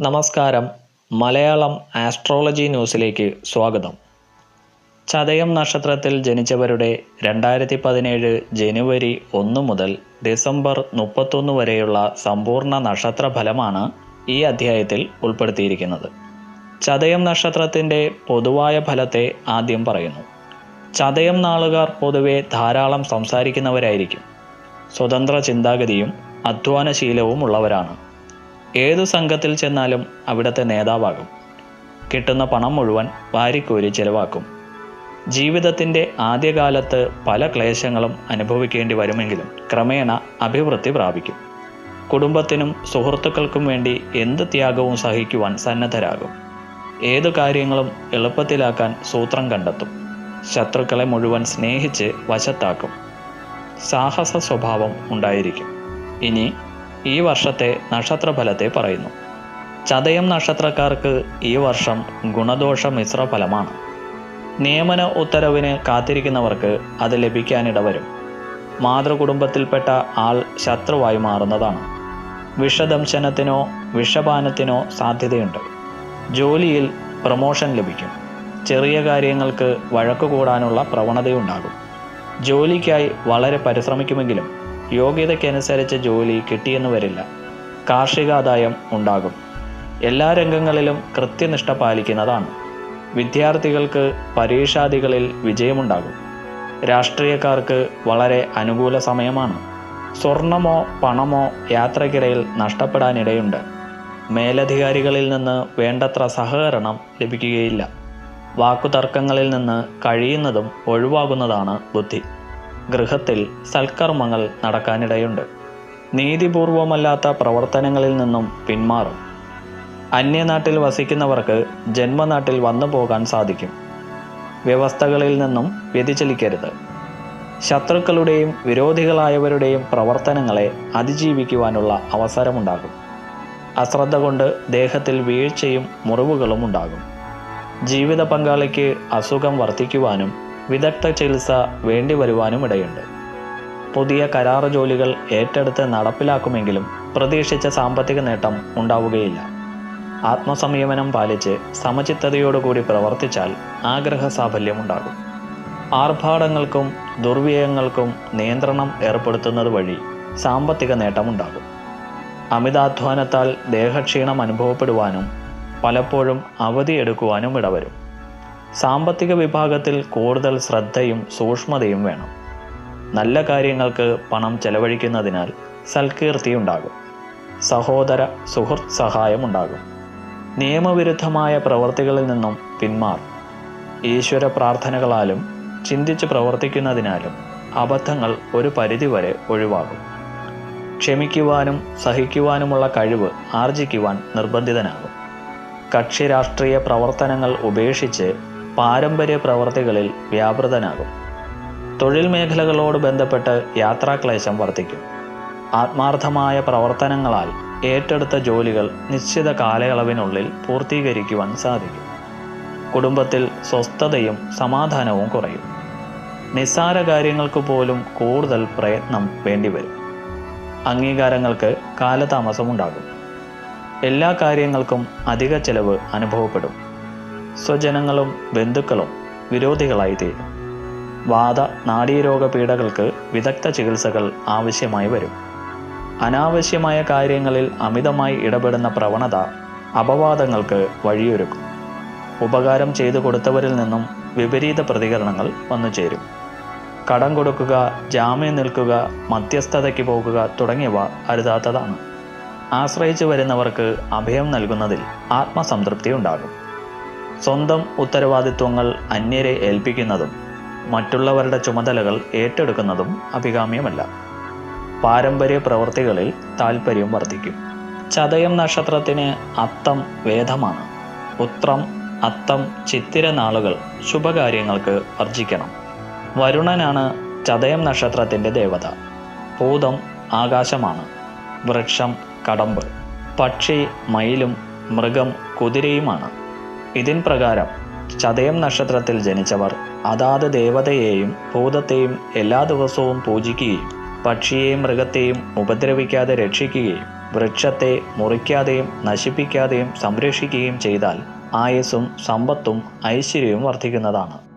നമസ്കാരം. മലയാളം ആസ്ട്രോളജി ന്യൂസിലേക്ക് സ്വാഗതം. ചതയം നക്ഷത്രത്തിൽ ജനിച്ചവരുടെ രണ്ടായിരത്തി പതിനേഴ് ജനുവരി ഒന്ന് മുതൽ ഡിസംബർ മുപ്പത്തൊന്ന് വരെയുള്ള സമ്പൂർണ നക്ഷത്ര ഫലമാണ് ഈ അധ്യായത്തിൽ ഉൾപ്പെടുത്തിയിരിക്കുന്നത്. ചതയം നക്ഷത്രത്തിന്റെ പൊതുവായ ഫലത്തെ ആദ്യം പറയുന്നു. ചതയം നാളുകാർ പൊതുവെ ധാരാളം സംസാരിക്കുന്നവരായിരിക്കും. സ്വതന്ത്ര ചിന്താഗതിയും അധ്വാനശീലവും ഉള്ളവരാണ് ഏതു സംഘത്തിൽ ചെന്നാലും അവിടുത്തെ നേതാവാകും. കിട്ടുന്ന പണം മുഴുവൻ വാരിക്കോരി ചെലവാക്കും. ജീവിതത്തിന്റെ ആദ്യകാലത്ത് പല ക്ലേശങ്ങളും അനുഭവിക്കേണ്ടി വരുമെങ്കിലും ക്രമേണ അഭിവൃദ്ധി പ്രാപിക്കും. കുടുംബത്തിനും സുഹൃത്തുക്കൾക്കും വേണ്ടി എന്ത് ത്യാഗവും സഹിക്കുവാൻ സന്നദ്ധരാകും. ഏതു കാര്യങ്ങളും എളുപ്പത്തിലാക്കാൻ സൂത്രം കണ്ടെത്തും. ശത്രുക്കളെ മുഴുവൻ സ്നേഹിച്ച് വശത്താക്കും. സാഹസ സ്വഭാവം ഉണ്ടായിരിക്കും. ഇനി ഈ വർഷത്തെ നക്ഷത്രഫലത്തെ പറയുന്നു. ചതയം നക്ഷത്രക്കാർക്ക് ഈ വർഷം ഗുണദോഷ മിശ്ര ഫലമാണ് നിയമന ഉത്തരവിന് കാത്തിരിക്കുന്നവർക്ക് അത് ലഭിക്കാനിടവരും. മാതൃകുടുംബത്തിൽപ്പെട്ട ആൾ ശത്രുവായി മാറുന്നതാണ്. വിഷദംശനത്തിനോ വിഷപാനത്തിനോ സാധ്യതയുണ്ട്. ജോലിയിൽ പ്രമോഷൻ ലഭിക്കും. ചെറിയ കാര്യങ്ങൾക്ക് വഴക്കു കൂടാനുള്ള പ്രവണതയുണ്ടാകും. ജോലിക്കായി വളരെ പരിശ്രമിക്കുമെങ്കിലും യോഗ്യതയ്ക്കനുസരിച്ച് ജോലി കിട്ടിയെന്ന് വരില്ല. കാർഷികാദായം ഉണ്ടാകും. എല്ലാ രംഗങ്ങളിലും കൃത്യനിഷ്ഠ പാലിക്കുന്നതാണ്. വിദ്യാർത്ഥികൾക്ക് പരീക്ഷാദികളിൽ വിജയമുണ്ടാകും. രാഷ്ട്രീയക്കാർക്ക് വളരെ അനുകൂല സമയമാണ്. സ്വർണമോ പണമോ യാത്രക്കിടയിൽ നഷ്ടപ്പെടാനിടയുണ്ട്. മേലധികാരികളിൽ നിന്ന് വേണ്ടത്ര സഹകരണം ലഭിക്കുകയില്ല. വാക്കുതർക്കങ്ങളിൽ നിന്ന് കഴിയുന്നതും ഒഴിവാകുന്നതാണ് ബുദ്ധി. ഗൃഹത്തിൽ സൽക്കർമ്മങ്ങൾ നടക്കാനിടയുണ്ട്. നീതിപൂർവമല്ലാത്ത പ്രവർത്തനങ്ങളിൽ നിന്നും പിന്മാറും. അന്യനാട്ടിൽ വസിക്കുന്നവർക്ക് ജന്മനാട്ടിൽ വന്നു പോകാൻ സാധിക്കും. വ്യവസ്ഥകളിൽ നിന്നും വ്യതിചലിക്കരുത്. ശത്രുക്കളുടെയും വിരോധികളായവരുടെയും പ്രവർത്തനങ്ങളെ അതിജീവിക്കുവാനുള്ള അവസരമുണ്ടാകും. അശ്രദ്ധ കൊണ്ട് ദേഹത്തിൽ വീഴ്ചയും മുറിവുകളും ഉണ്ടാകും. ജീവിത പങ്കാളിക്ക് അസുഖം വർദ്ധിക്കുവാനും വിദഗ്ധ ചികിത്സ വേണ്ടി വരുവാനും ഇടയുണ്ട്. പുതിയ കരാർ ജോലികൾ ഏറ്റെടുത്ത് നടപ്പിലാക്കുമെങ്കിലും പ്രതീക്ഷിച്ച സാമ്പത്തിക നേട്ടം ഉണ്ടാവുകയില്ല. ആത്മസംയമനം പാലിച്ച് സമചിത്തതയോടുകൂടി പ്രവർത്തിച്ചാൽ ആഗ്രഹ സാഫല്യമുണ്ടാകും ആർഭാടങ്ങൾക്കും ദുർവ്യയങ്ങൾക്കും നിയന്ത്രണം ഏർപ്പെടുത്തുന്നത് വഴി സാമ്പത്തിക നേട്ടമുണ്ടാകും അമിതാധ്വാനത്താൽ ദേഹക്ഷീണം അനുഭവപ്പെടുവാനും പലപ്പോഴും അവധിയെടുക്കുവാനും ഇടവരും. സാമ്പത്തിക വിഭാഗത്തിൽ കൂടുതൽ ശ്രദ്ധയും സൂക്ഷ്മതയും വേണം. നല്ല കാര്യങ്ങൾക്ക് പണം ചെലവഴിക്കുന്നതിനാൽ സൽകീർത്തി ഉണ്ടാകും സഹോദര സുഹൃത്ത് സഹായമുണ്ടാകും. നിയമവിരുദ്ധമായ പ്രവർത്തികളിൽ നിന്നും പിന്മാറും. ഈശ്വര പ്രാർത്ഥനകളാലും ചിന്തിച്ച് പ്രവർത്തിക്കുന്നതിനാലും അബദ്ധങ്ങൾ ഒരു പരിധിവരെ ഒഴിവാകും. ക്ഷമിക്കുവാനും സഹിക്കുവാനുമുള്ള കഴിവ് ആർജിക്കുവാൻ നിർബന്ധിതനാകും. കക്ഷി രാഷ്ട്രീയ പ്രവർത്തനങ്ങൾ ഉപേക്ഷിച്ച് പാരമ്പര്യ പ്രവർത്തികളിൽ വ്യാപൃതനാകും. തൊഴിൽ മേഖലകളോട് ബന്ധപ്പെട്ട് യാത്രാക്ലേശം വർദ്ധിക്കും. ആത്മാർത്ഥമായ പ്രവർത്തനങ്ങളാൽ ഏറ്റെടുത്ത ജോലികൾ നിശ്ചിത കാലയളവിനുള്ളിൽ പൂർത്തീകരിക്കുവാൻ സാധിക്കും. കുടുംബത്തിൽ സ്വസ്ഥതയും സമാധാനവും കുറയും. നിസ്സാര കാര്യങ്ങൾക്ക് പോലും കൂടുതൽ പ്രയത്നം വേണ്ടിവരും. അംഗീകാരങ്ങൾക്ക് കാലതാമസമുണ്ടാകും. എല്ലാ കാര്യങ്ങൾക്കും അധിക ചെലവ് അനുഭവപ്പെടും. സ്വജനങ്ങളും ബന്ധുക്കളും വിരോധികളായി തീരും. വാദ നാഡീരോഗ പീഡകൾക്ക് വിദഗ്ധ ചികിത്സകൾ ആവശ്യമായി വരും. അനാവശ്യമായ കാര്യങ്ങളിൽ അമിതമായി ഇടപെടുന്ന പ്രവണത അപവാദങ്ങൾക്ക് വഴിയൊരുക്കും. ഉപകാരം ചെയ്തു കൊടുത്തവരിൽ നിന്നും വിപരീത പ്രതികരണങ്ങൾ വന്നു ചേരും. കടം കൊടുക്കുക ജാമ്യം നിൽക്കുക മധ്യസ്ഥതയ്ക്ക് പോകുക തുടങ്ങിയവ അരുതാത്തതാണ്. ആശ്രയിച്ചു വരുന്നവർക്ക് അഭയം നൽകുന്നതിൽ ആത്മസംതൃപ്തി ഉണ്ടാകും. സ്വന്തം ഉത്തരവാദിത്വങ്ങൾ അന്യരെ ഏൽപ്പിക്കുന്നതും മറ്റുള്ളവരുടെ ചുമതലകൾ ഏറ്റെടുക്കുന്നതും അഭികാമ്യമല്ല. പാരമ്പര്യ പ്രവൃത്തികളിൽ താൽപ്പര്യം വർദ്ധിക്കും. ചതയം നക്ഷത്രത്തിന് അത്തം വേദമാണ്. ഉത്രം അത്തം ചിത്തിര നാളുകൾ ശുഭകാര്യങ്ങൾക്ക് വർജിക്കണം വരുണനാണ് ചതയം നക്ഷത്രത്തിന്റെ ദേവത. ഭൂതം ആകാശമാണ്. വൃക്ഷം കടമ്പ്. പക്ഷി മയിലും മൃഗം കുതിരയുമാണ്. ഇതിൻ പ്രകാരം ചതയം നക്ഷത്രത്തിൽ ജനിച്ചവർ അതാത് ദേവതയെയും ഭൂതത്തെയും എല്ലാ ദിവസവും പൂജിക്കുകയും പക്ഷിയെയും മൃഗത്തെയും ഉപദ്രവിക്കാതെ രക്ഷിക്കുകയും വൃക്ഷത്തെ മുറിക്കാതെയും നശിപ്പിക്കാതെയും സംരക്ഷിക്കുകയും ചെയ്താൽ ആയുസ്സും സമ്പത്തും ഐശ്വര്യവും വർദ്ധിക്കുന്നതാണ്.